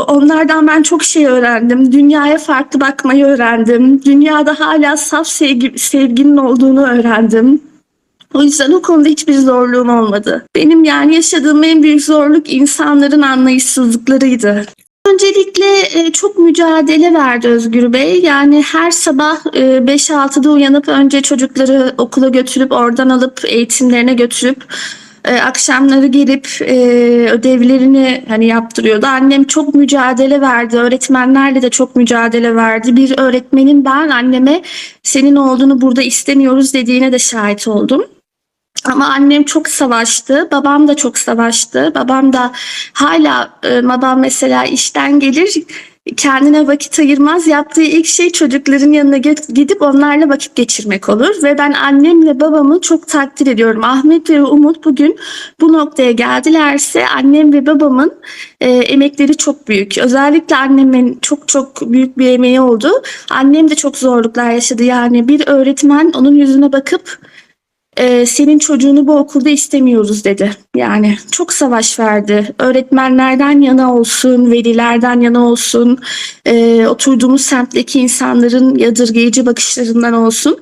Onlardan ben çok şey öğrendim. Dünyaya farklı bakmayı öğrendim. Dünyada hala saf sevgi, sevginin olduğunu öğrendim. O yüzden o konuda hiçbir zorluğum olmadı. Benim yani yaşadığım en büyük zorluk insanların anlayışsızlıklarıydı. Öncelikle e, çok mücadele verdi Özgür Bey. Yani her sabah e, 5-6'da uyanıp önce çocukları okula götürüp oradan alıp eğitimlerine götürüp e, akşamları gelip e, ödevlerini hani yaptırıyordu. Annem çok mücadele verdi. Öğretmenlerle de çok mücadele verdi. Bir öğretmenin ben anneme senin olduğunu burada istemiyoruz dediğine de şahit oldum. Ama annem çok savaştı. Babam da çok savaştı. Babam da hala e, babam mesela işten gelir kendine vakit ayırmaz. Yaptığı ilk şey çocukların yanına gidip onlarla vakit geçirmek olur. Ve ben annemle babamı çok takdir ediyorum. Ahmet ve Umut bugün bu noktaya geldilerse annem ve babamın e, emekleri çok büyük. Özellikle annemin çok çok büyük bir emeği oldu. Annem de çok zorluklar yaşadı. Yani bir öğretmen onun yüzüne bakıp e, senin çocuğunu bu okulda istemiyoruz dedi. Yani çok savaş verdi. Öğretmenlerden yana olsun, velilerden yana olsun, e, oturduğumuz semtteki insanların yadırgayıcı bakışlarından olsun.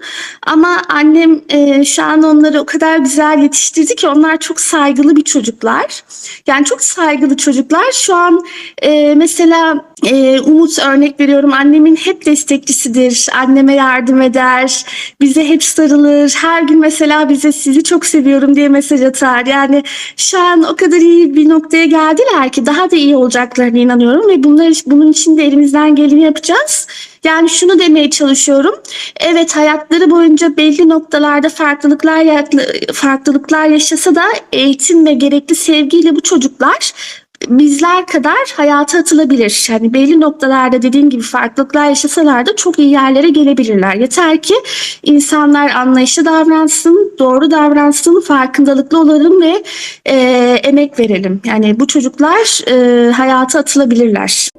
Ama annem e, şu an onları o kadar güzel yetiştirdi ki onlar çok saygılı bir çocuklar. Yani çok saygılı çocuklar. Şu an e, mesela e, Umut örnek veriyorum annemin hep destekçisidir. Anneme yardım eder. Bize hep sarılır. Her gün mesela bize sizi çok seviyorum diye mesaj atar. Yani şu an o kadar iyi bir noktaya geldiler ki daha da iyi olacaklarına inanıyorum ve bunlar bunun için de elimizden geleni yapacağız. Yani şunu demeye çalışıyorum. Evet hayatları boyunca belli noktalarda farklılıklar farklılıklar yaşasa da eğitim ve gerekli sevgiyle bu çocuklar bizler kadar hayata atılabilir. Yani belli noktalarda dediğim gibi farklılıklar yaşasalar da çok iyi yerlere gelebilirler. Yeter ki insanlar anlayışlı davransın, doğru davransın, farkındalıklı olalım ve e, emek verelim. Yani bu çocuklar e, hayata atılabilirler.